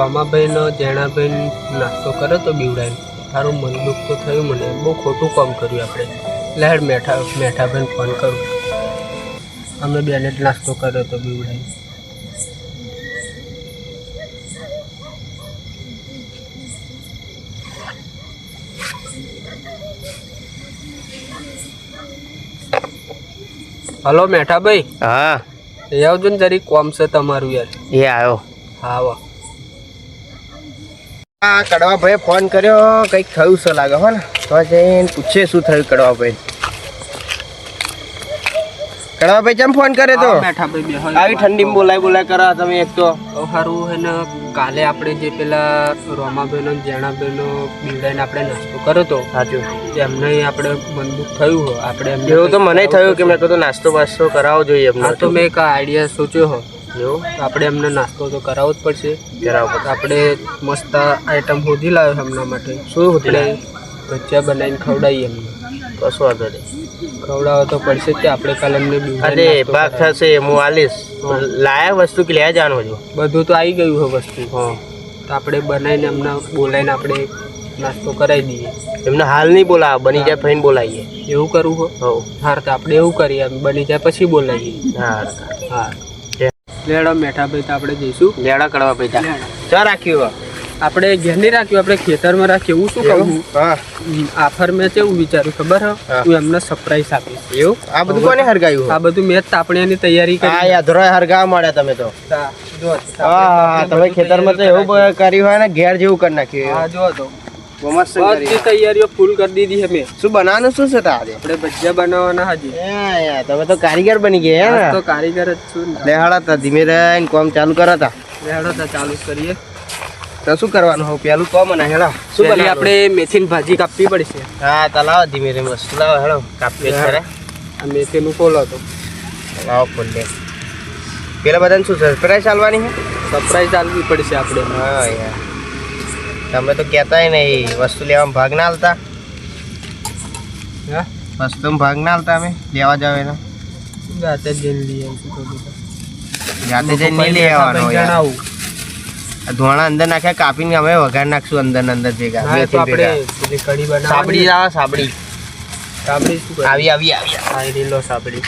રોમાભાઈનો જેણાભાઈ નાસ્તો કર્યો તો બીવડાય. તારું મન દુઃખ તો થયું મને. બહુ ખોટું કામ કર્યું આપણે. લહેડ મેઠા મેઠાભાઈને ફોન કરું. અમે બેને જ નાસ્તો કર્યો તો બીવડાય. હલો મેઠાભાઈ. હા. એ આવજો ને જરી કોમ છે તમારું યાર. એ આવ્યો. હા આવો આ કડવા ભાઈ ફોન કર્યો કંઈક થયું છે લાગે હો ને? તો જઈને પૂછે શું થયું કડવા ભાઈ કડવા ભાઈ કેમ ફોન કરે તો? આવી ઠંડી ઠંડીમાં બોલાય બોલાય કરા તમે એક તો. સારું હે ને કાલે આપણે જે પેલા રોમાબેનો જેણાબેનો બીવડાઈને આપણે નાસ્તો કર્યો તો સાચું. એમને આપણે મન થયું હોય. આપણે એવું તો મને થયું કે મેં કીધું નાસ્તો બાસ્તો કરાવવો જોઈએ એમને. તો મેં એક આઈડિયા સોચ્યો હો એવું આપણે એમને નાસ્તો તો કરાવવો જ પડશે. બરાબર આપણે મસ્ત આઈટમ શોધી લાવ્યો છે એમના માટે. શું આપણે ભજીયા બનાવીને ખવડાવીએ એમને. કશું વાંધો નહીં. ખવડાવો તો પડશે જ આપણે કાલે એમને અરે ભાગ થશે હું આલીશ. લાયા વસ્તુ કે લેવા જવાનું છું બધું તો આવી ગયું છે વસ્તુ. હા. તો આપણે બનાવીને એમને બોલાવીને આપણે નાસ્તો કરાવી દઈએ. એમને હાલ નહીં બોલાવ બની જાય ફઈને બોલાવીએ. એવું કરવું હો? હો તો આપણે એવું કરીએ બની જાય પછી બોલાવીએ. હા હા. લેડો મેઠા પૈતા આપણે જઈશું. લેડા કડવા પૈસા. ચા રાખ્યું આપણે ઘેર નહીં રાખ્યું આપણે ખેતરમાં રાખ્યું હું શું કહું? હા. આફર મેં કેવું વિચાર્યું ખબર હે? હું. એમને સરપ્રાઈઝ આપીશ. એવું? આ બધું કોને હરગાયું આ બધું મેં તાપણીયાની તૈયારી કરી. આ યાદરો હરગાવા મળ્યા તમે તો. હા, તમે ખેતરમાં તો એવું કર્યું હોય ને ઘેર જેવું કરી નાખ્યું. હા જો તો. બધી. તૈયારીઓ. ફૂલ કરી દીધી છે મેં શું બનાવવાનું શું છે તારે? આપણે ભજીયા બનાવવાના હજી. તમે તો કારીગર બની ગયા હે તો કારીગર જ છું લેહાડા તા ધીમે રહીને કોમ ચાલુ કરો તા. લેડો ચાલુ કરીએ. તો શું કરવાનું હોય પેલું કોમ મને હેડો શું પહેલી આપણે મેથીની ભાજી કાપવી પડશે. હા તો લાવો ધીમે ધીમે વસ્તુ લાવો હેડો કાપીએ. ખરે આ મેથીનું ખોલો તો લાવો ફૂલ લે. પેલા બધાને શું સરપ્રાઈઝ ચાલવાની છે? સરપ્રાઈઝ ચાલવી પડશે આપણે. હા યાર. તમે તો કહેતાય નહીં વસ્તુ લેવામાં ભાગ ના હાલતા. વસ્તુમાં ભાગ ના હાલતા અમે લેવા જાવ એનો. જાતે જઈને લઈ આવીશું જાતે જઈને નહીં લઈ આવવાનું ધોણા અંદર નાખ્યા કાપીને અમે વઘાર નાખશું અંદર અંદર ભેગા. સાબડી લાવો સાબડી સાબડી શું આવી આવી આવી. લો સાબડી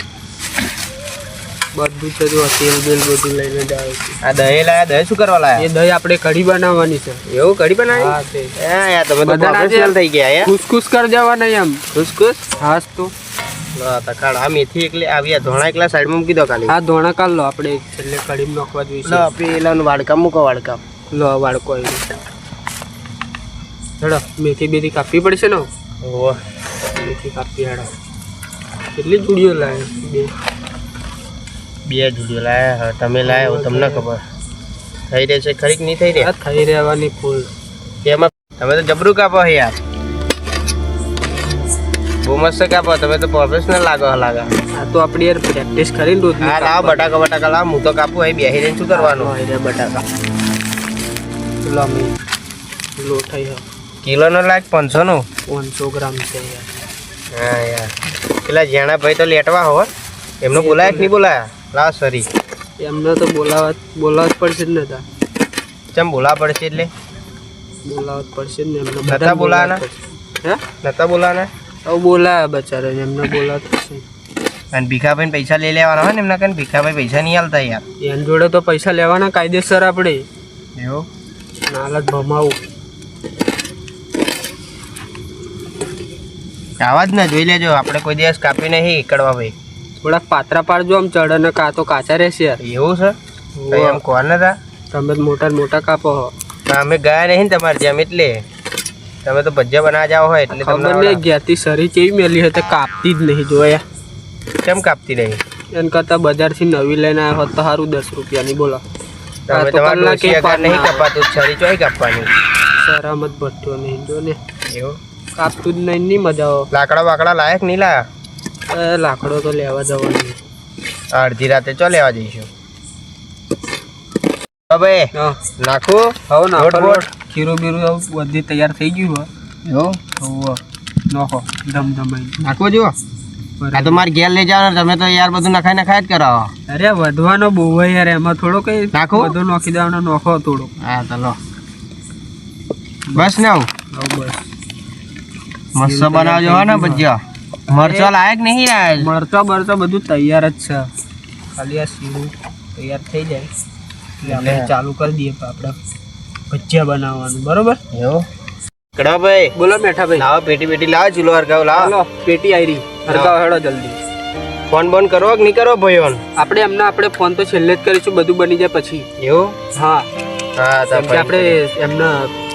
બધું છે જો તેલ બેલ બધું લઈને જ આવે છે. આ દહીં લાયા? દહીં શું કરવા એ દહી આપણે કઢી બનાવવાની છે. એવું? કઢી બનાવી? હા તે. હા યાર તમે તો પ્રોફેશનલ થઈ ગયા યાર. ખુશખુશ કરી દેવાના એમ. ખુશ ખુશ હાસ તો. લો તકાળ આ મેથી એટલે આવ્યા ધોણા એકલા સાઈડમાં મૂકી દો ખાલી. આ ધોણા કાલ લો. આપણે છેલ્લે કઢીમાં નાખવા લો જોઈએ પેલાનું વાડકા મૂકો વાડકા. લો વાડકો આવી ચડો મેથી બેથી કાપવી પડશે ને? ઓહ. મેથી કાપી હેડો. કેટલી ચૂડીઓ લાવે બે. બે જુડીઓ લાયા તમે લાયા હો તમને ખબર. થઈ રહે છે ખરી નહીં થઈ રહ્યા થઈ રહેવાની ફૂલ એમાં તમે તો જબરું કાપો હે યાર. બહુ મસ્ત કાપો તમે તો પ્રોફેશનલ લાગો લાગે. આ તો આપણી યાર પ્રેક્ટિસ કરીને રોજ હા લાવ બટાકા બટાકા લાવ હું તો કાપું અહીં બેહી રહીને શું કરવાનું? બટાકા. ચલો અમે લોટ થઈ કિલોનો લાગ પાંચસો નું પાંચસો ગ્રામ છે યાર. હા યાર. પેલા જેણા ભાઈ તો લેટવા હો. એમનું બોલાયા કે નહીં બોલાયા? લાવ સરી એમને તો બોલાવા બોલાવવા જ પડશે જ તા. ચમ બોલાવવા પડશે એટલે? બોલાવવા જ પડશે ને એમને. નતા બોલાવાના? હે? નતા બોલાવાના? તો બોલાયા બચારા એમને બોલાવવા પડશે. અને ભીખાભાઈ પૈસા લઈ લેવાના હોય ને એમના કને? ભીખાભાઈ પૈસા નહીં આલતા યાર. એની જોડે તો પૈસા લેવાના કાયદેસર આપણે. એવો? નાલત ભમાવું. આવા જ ને જોઈ લેજો. આપણે કોઈ દિવસ કાપી નહીં કડવા ભાઈ. થોડાક પાતરા પાડજો આમ ચડે ને કાં તો કાચા રહેશે યાર. એવું છે? તો એમ કોણ હતા તમે મોટા મોટા કાપો હો. અમે ગયા નહીં ને તમારે જેમ એટલે. તમે તો ભજીયા બના જાવ હોય એટલે તમને નહીં ઘેરથી સરી કેવી મેલી હતી કાપતી જ નહીં જોયા. કેમ કાપતી નહીં? એમ કરતાં બજારથી નવી લઈને આવ્યા હોત તો સારું દસ રૂપિયાની બોલો. તમે તો તમારા નહીં. કપાતું છરી ચોય કાપવાની? સરામત ભટ્ટો નહીં જો ને. એવું? કાપતું જ નહીં નહીં મજા લાકડા વાકડા લાયક નહીં લાયા? લાકડો તો લેવા જવાનું. અડધી રાતે ચો લેવા જઈશું? હવે નાખું. હવે નાખો. ખીરું બીરું બધી તૈયાર થઈ ગયું એવું નાખો. ધમ ધમાઈ નાખવું જો આ તો મારે ઘેર લઈ જવાનું તમે તો યાર બધું નખાઈ નખાઈ જ કરાવો અરે વધવાનો બહુ હોય યાર એમાં થોડો કઈ નાખો. બધું નાખી દેવાનો નોખો થોડો. હા તો લો. બસ ને આવું. બસ. મસ્ત બનાવજો ને ભજીયા. મરચો લાયક નહીં યાર. મરચો બરચો બધું તૈયાર જ છે. ખાલી આ સીરું તૈયાર થઈ જાય. એટલે આપણે ચાલુ કરી દઈએ આપણે ભજીયા બનાવવાનું. બરોબર? એવો? કડા ભાઈ બોલો મેઠા ભાઈ લાવો પેટી પેટી લાવો ચૂલો હરગાવ લાવો. પેટી આયરી. હરગાવ હેડો જલ્દી. ફોન બોન કરો કે નહીં કરો ભાઈ આપણે એમને આપણે ફોન તો છેલ્લે જ કરીશું બધું બની જાય પછી. એવું? હા. હા આપણે એમને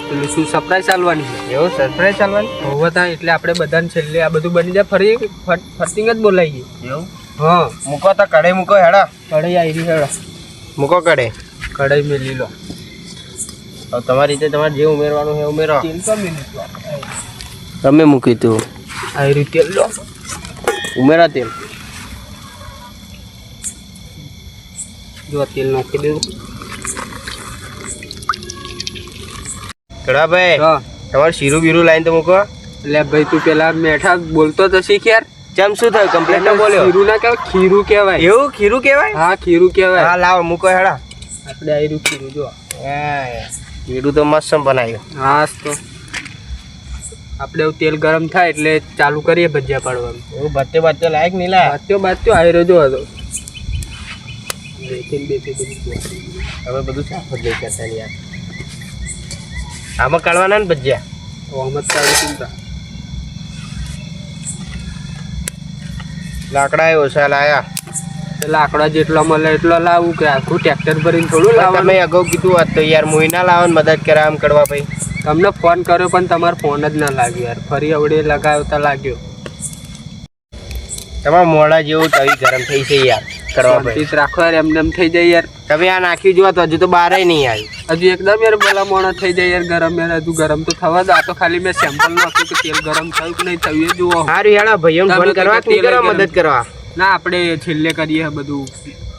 પેલું શું સરપ્રાઈઝ ચાલવાની છે? એવું સરપ્રાઈઝ ચાલવાની? હોવા ત્યાં એટલે આપણે બધાને છેલ્લે આ બધું બની જાય ફરી ફરતીંગ જ બોલાવીએ એવું? હા. મૂકો તો કઢાઈ મૂકો હેડા. કઢાઈ આયરી હેડા. મૂકો કઢાઈ. કઢાઈ મેલી લો હવે તમારી રીતે તમારે જે ઉમેરવાનું છે ઉમેરો. તેલ તો મેલી તમે મૂકી તું આવી તેલ લો. ઉમેરા તેલ. જો તેલ નાખી દેવું. કડા ભાઈ. તમારે શીરું બીરું લાઈન તો મૂકો. એટલે ભાઈ તું પેલા મેઠા બોલતો તો શીખ યાર. ચમ શું થયું? કમ્પ્લેટ ના બોલ્યો? ખીરું ના કહેવાય ખીરું કહેવાય. એવું? ખીરું કહેવાય? હા ખીરું કહેવાય. હા લાવો મૂકો હેડા. આપણે આયરું ખીરું જો ખીરું તો મસ્ત બનાવ્યું. હા તો. આપણે એવું તેલ ગરમ થાય એટલે ચાલુ કરીએ ભજીયા પાડવાનું. એવું બત્તે બત્તે લાયક નહીં લાય બાત્યો બાત્યો આયરો જો હતો. હવે બધું સાફ જ નહીં કરતા યાર. આમાં કાઢવાના ને ભજીયા? તો આમ જ ચિંતા લાકડા ઓછા લાયા. લાકડા જેટલો મળે એટલો લાવું કે આખું ટ્રેક્ટર ભરીને થોડું લાવવા તમે અગાઉ કીધું હોત તો યાર મોહી ના લાવો મદદ કરે આમ કરવા ભાઈ. તમને ફોન કર્યો પણ તમારો ફોન જ ના લાગ્યો યાર. ફરી અવડે લગાવતા લાગ્યો. તમારા મોડા જેવું તવી ગરમ થઈ છે યાર. કરવા પડે. રાખો યાર એમને એમ થઈ જાય યાર. તમે આ નાખી જુઓ તો હજુ તો બારે નહીં આવી. હજુ એકદમ યાર ભલા મોણા થઈ જાય યાર ગરમ યાર હજુ ગરમ તો થવા જ આ તો ખાલી મેં સેમ્પલ નાખ્યું કે તેલ ગરમ થયું કે નહીં થયું એ જુઓ. સારું યાર ભાઈઓ ફોન કરવા નહીં કરવા મદદ કરવા. ના આપણે છેલ્લે કરીએ બધું.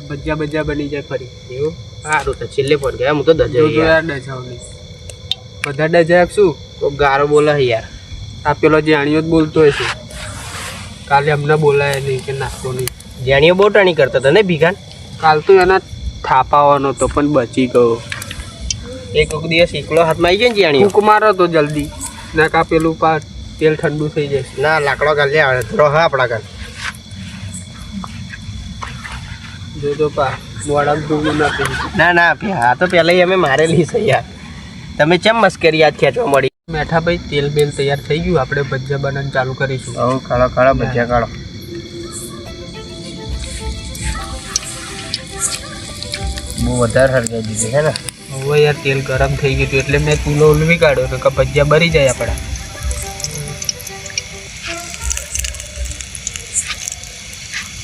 ભજીયા ભજીયા બની જાય ફરી. એવું? સારું તો છેલ્લે ફોન ગયા હું તો દજાઈ યાર યાર ડજાવની બધા ડજાક શું? તો ગારો બોલે યાર. આ પેલો જાણ્યો જ બોલતો હશે કાલે અમને બોલાય નહીં કે નાખતો નહીં. જાણીઓ બોટાણી ટાણી કરતા હતા ને ભીખાન? કાલ તો એના થાપાવાનો તો પણ બચી ગયો. એક એક દિવસ એકલો હાથમાં આવી ગયો ને જાણીઓ? ફૂંક મારો તો જલ્દી. ના કા પેલું પા તેલ ઠંડુ થઈ જશે ના લાકડો કાલે આવે તો હા આપણા કાલ જો તો પા મોડામાં ડૂબું ના ના આ તો પહેલા અમે મારેલી છે યાર. તમે ચમ મસ્કરી યાદ ખેંચવા મળી? મેઠા ભાઈ તેલ બેલ તૈયાર થઈ ગયું. આપણે ભજીયા બનાવવાનું ચાલુ કરીશું. હવે કાળો કાળો ભજીયા કાઢો. બહુ વધારે હરગાઈ દીધી છે ને? હવે યાર તેલ ગરમ થઈ ગયું હતું એટલે મેં ચૂલો ઉલવી કાઢ્યો તો કે ભજીયા બરી જાય આપણા.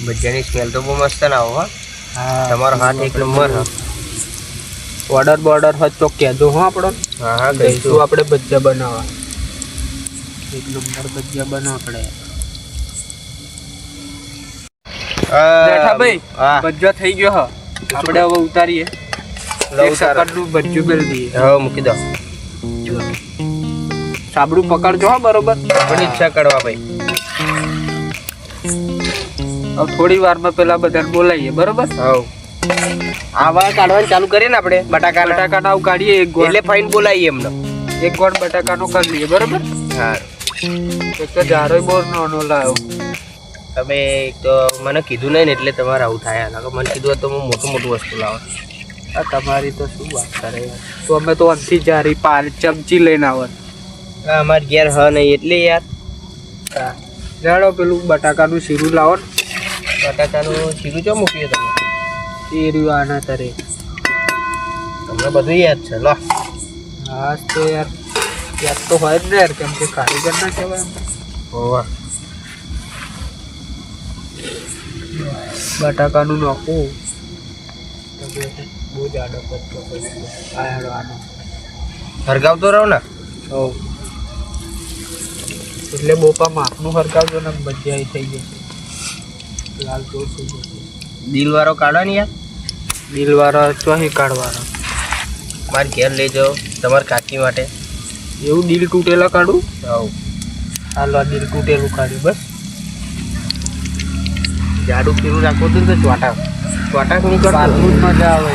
ભજીયાની સ્મેલ તો બહુ મસ્ત ના આવો હા. તમારો હાથ એક નંબર હા. ઓર્ડર બોર્ડર હોય તો કહેજો હો આપણો. હા હા ગઈશું આપણે ભજીયા બનાવવા. એક નંબર ભજીયા બનાવ આપણે. બેઠા ભાઈ હા. ભજીયા થઈ ગયો હ. આપણે હવે ઉતારીએ. લઉં એક કરી દઈએ. હવે મૂકી દો સાબડું પકડજો હો બરોબર. આપણી ઈચ્છા કરવા ભાઈ. હવે થોડી વારમાં પેલા બધાને બોલાવીએ બરોબર? હવ આવા કાઢવાનું ચાલુ કરીએ ને આપણે બટાકા બટાકાના આવું કાઢીએ એક ગોળ. એટલે ફાઈન બોલાવીએ એમને. એક ગોળ બટાકાનો કરી લઈએ બરોબર? હા. એક તો જારો બહુ નો લાવ્યો તમે એક તો મને કીધું નહીં ને એટલે તમારે આવું થાય. નકર મને કીધું હોત તો હું મોટું મોટું વસ્તુ લાવો. આ તમારી તો શું વાત કરે તો અમે તો અંથી જારી પાર ચમચી લઈને આવો. હા અમારે ઘેર હ નહીં એટલે યાર. જાણો પેલું બટાકાનું શીરું લાવો ને. બટાકાનું શીરું ચો મૂક્યું તમે? શીરું આના તરે. તમને બધું યાદ છે લો. હા તો યાર. યાદ તો હોય જ ને યાર કેમ કે કારીગર ના કહેવાય હોવા. બટાકાનું નાખું. બહુ જ આડો પત્તો કરી દો. આ હેડો આનો હરગાવતો રહો ને. હો એટલે બોપા માપનું હરગાવતો ને ભજીયા થઈ જશે. લાલ ચોર થઈ જશે. દિલવાળો કાઢો ને યાર. દિલવાળો ચોહી કાઢવાનો. મારે ઘેર લઈ જાઓ તમારા કાકી માટે. એવું દિલ તૂટેલા કાઢું? હાવ. હાલો દિલ તૂટેલું કાઢ્યું બસ. જાડું પીરું રાખવું હતું તો ચોટાક ચોટાક નહીં જ મજા આવે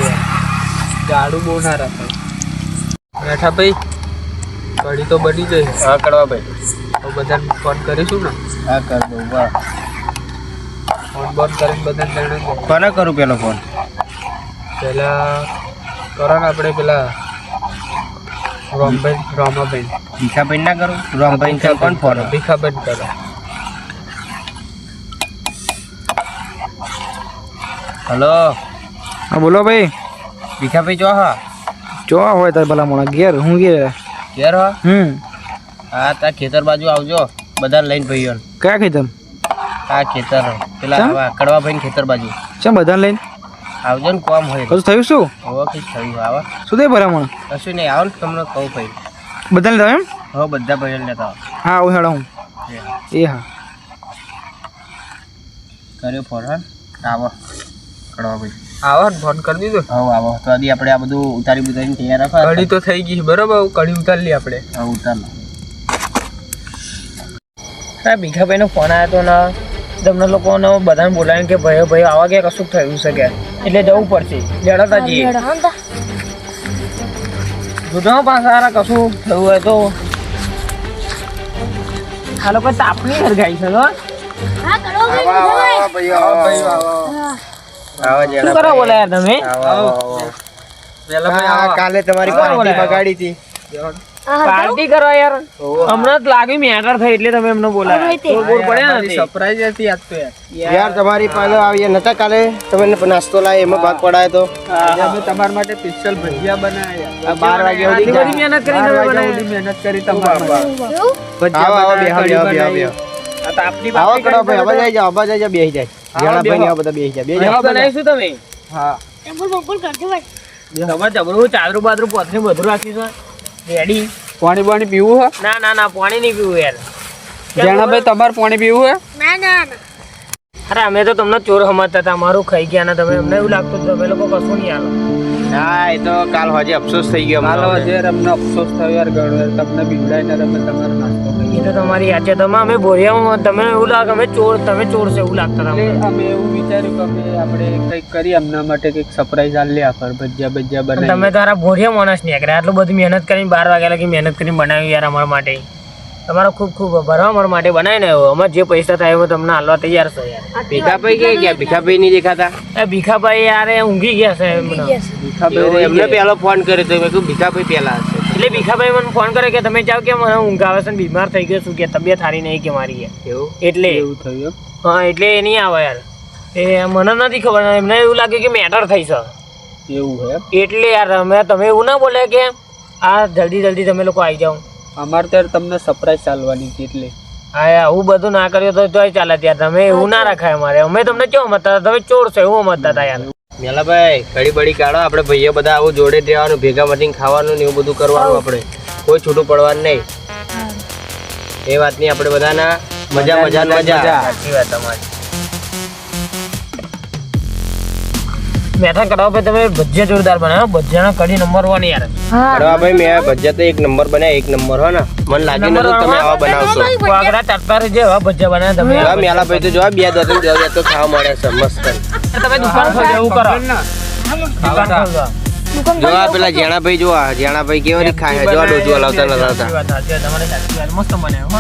જાડું બહુ ના રખાય બેઠા ભાઈ કઢી તો બની જઈ હા કરવા ભાઈ. તો બધાને ફોન કરીશું ને? હા કર દઉં વાહ. ફોન બોન કરીને બધાને જાણે કોને કરું પેલો ફોન પેલા કરો ને આપણે પેલા રોમબેન રોમાબેન. ભીખાભાઈ ના કરું? રામભાઈ ને કોણ ફોન ભીખાબેન કરો. હલો. હા બોલો ભાઈ. ભીખાભાઈ જો હા? જોવા હોય તાર ભલા મોણા ઘેર હું ઘેર? ઘેર હા? હમ. હા તાર ખેતર બાજુ આવજો બધા લઈને ભાઈઓ કયા ખેતર? આ ખેતર પેલા કડવા ભાઈ ખેતર બાજુ. ચમ બધાને લઈને? આવજો ને કોમ હોય. કશું થયું શું? હવે કઈ થયું આવા. શું થયું ભલા મોણા? કશું નહીં આવો ને તમને કહું ભાઈ. બધાને લેતા એમ? હવે બધા ભાઈઓને લેતા હા આવું હેડો હું એ હા. કર્યો હા? આવો. કડવાભાઈ આવો ને ફોન કરી દીધો? હવે આવો. તો આદી આપણે આ બધું ઉતારી ઉતારીને તૈયાર રાખવા કઢી તો થઈ ગઈ બરોબર? કડી કઢી ઉતારી લઈએ આપણે. હા ઉતાર લો. હા ભીખાભાઈનો ફોન આવ્યો તો ને તમને લોકોને બધાને બોલાવીને કે ભાઈ ભાઈ આવા કે કશું થયું છે કે? એટલે જવું પડશે. જડતા જઈએ. જોજો પાછા હારા કશું થયું હોય તો. આ લોકો તાપની હરગાઈ છે હો. શું કરો બોલે યાર તમે. કાલે તમારી પાર્ટી બગાડી હતી. પાર્ટી કરો યાર. હમણાં જ લાગ્યું મેટર થઈ એટલે તમે એમને બોલાયા. તો બોર પડ્યા મારી નથી. surprise હતી આજ તો યાર. યાર તમારી પાસે આવ્યા નતા કાલે? તમે નાસ્તો લાય એમાં ભાગ પડાયો તો? અમે તમારા માટે સ્પેશિયલ ભજીયા બનાવ્યા બાર વાગ્યા સુધી મહેનત કરી મહેનત તમારા આવો આવો બેહો બેહો બેહો આપની આવો કડો ભાઈ હવે જઈ આવા હવે જઈ જાય બેહી જાય. ઘણા ભાઈ બેહો. બધા બેહી જાય. બે તમે જાય બનાવીશું તમે? હા. તમે જબરું ચાદરું બાદરું પોતરી બધું રાખીશું રેડી. પાણી પાણી પીવું હે? ના ના ના પાણી નહીં પીવું યાર. જણાભાઈ તમારે પાણી પીવું હે? અરે અમે તો તમને ચોર સમજતા હતા અમારું ખાઈ ગયા ને તમે. અમને એવું લાગતું હતું તમે લોકો કશું નહીં આલો. ના એ તો કાલ હજે અફસોસ થઈ ગયો હાલો અમને. હજી અમને અફસોસ થયો યાર ઘણો. તમને બીવડાઈને અમે તમારો તો તમારી યાદ છે? તમે અમે બોરિયામાં તમે એવું લાગે અમે ચોર તમે ચોર છે એવું લાગતા હતા અમે એવું વિચાર્યું કે અમે આપણે કંઈક કરીએ એમના માટે કંઈક સરપ્રાઈઝ લે આખર ભજીયા ભજીયા પણ તમે તારા બોરિયા માણસ નહીં આગળ આટલું બધું મહેનત કરીને બાર વાગ્યા લગી મહેનત કરીને બનાવ્યું યાર અમારા માટે. તમારો ખૂબ ખૂબ આભાર અમારા માટે બનાવીને આવ્યો. અમારે જે પૈસા થાય એમાં તમને હાલવા તૈયાર છે યાર. ભીખાભાઈ કે ગયા? ભીખાભાઈ નહીં દેખાતા? એ ભીખાભાઈ યાર એ ઊંઘી ગયા છે એમને. ભીખાભાઈ એમને પહેલો ફોન કર્યો તો મેં કહ્યું ભીખાભાઈ પહેલા હશે. એટલે ભીખાભાઈ મને ફોન કરે કે તમે જાઓ કે મને ઊંઘ આવે છે બીમાર થઈ ગયો છું કે તબિયત સારી નહીં કે મારી એવું? એટલે. એવું થયું હા એટલે એ નહીં આવે યાર. એ મને નથી ખબર એમને એવું લાગે કે મેટર થઈ છે. એવું હે એટલે યાર અમે તમે એવું ના બોલે કે આ જલ્દી જલ્દી તમે લોકો આવી જાઓ. અમારે ત્યારે તમને સરપ્રાઈઝ ચાલવાની હતી એટલે. હા આવું બધું ના કર્યું તો તોય ચાલે ત્યારે તમે એવું ના રાખાય અમારે. અમે તમને કેવું સમજતા હતા તમે ચોર છો એવું સમજતા હતા યાર. મેલાભાઈ ઘડી બડી કાઢો. આપણે ભાઈઓ બધા આવું જોડે દેવાનું ભેગા મળીને ખાવાનું ને એવું બધું કરવાનું આપણે. કોઈ છૂટું પડવાનું નહીં. એ વાતની આપણે બધાના મજા મજા. ને મજા. સાચી વાત તમારી. મેઠા કડવા ભાઈ તમે ભજીયા જોરદાર બનાવો. ભજીયાના કઢી નંબર વન યાર. કડવા ભાઈ મેં ભજીયા તો એક નંબર બન્યા એક નંબર હો ને. મને લાગ્યું નતું તમે આવા બનાવશો. વાગરા ચાટતા જે હવા ભજીયા બનાવ્યા તમે હા મેલા ભાઈ તો જોવા બે દોતન બે તો ખાવા મળે છે મસ્ત. તમે દુકાન ખોલો એવું કરો. દુકાન ખોલો જોવા પેલા જેણાભાઈ જોવા જેણાભાઈ કેવા રીતે ખાય જોવા ડોજુ હલાવતા સાચી હલાવતા સાચી વાત, તમારી સાચી વાત. મસ્ત બને હો.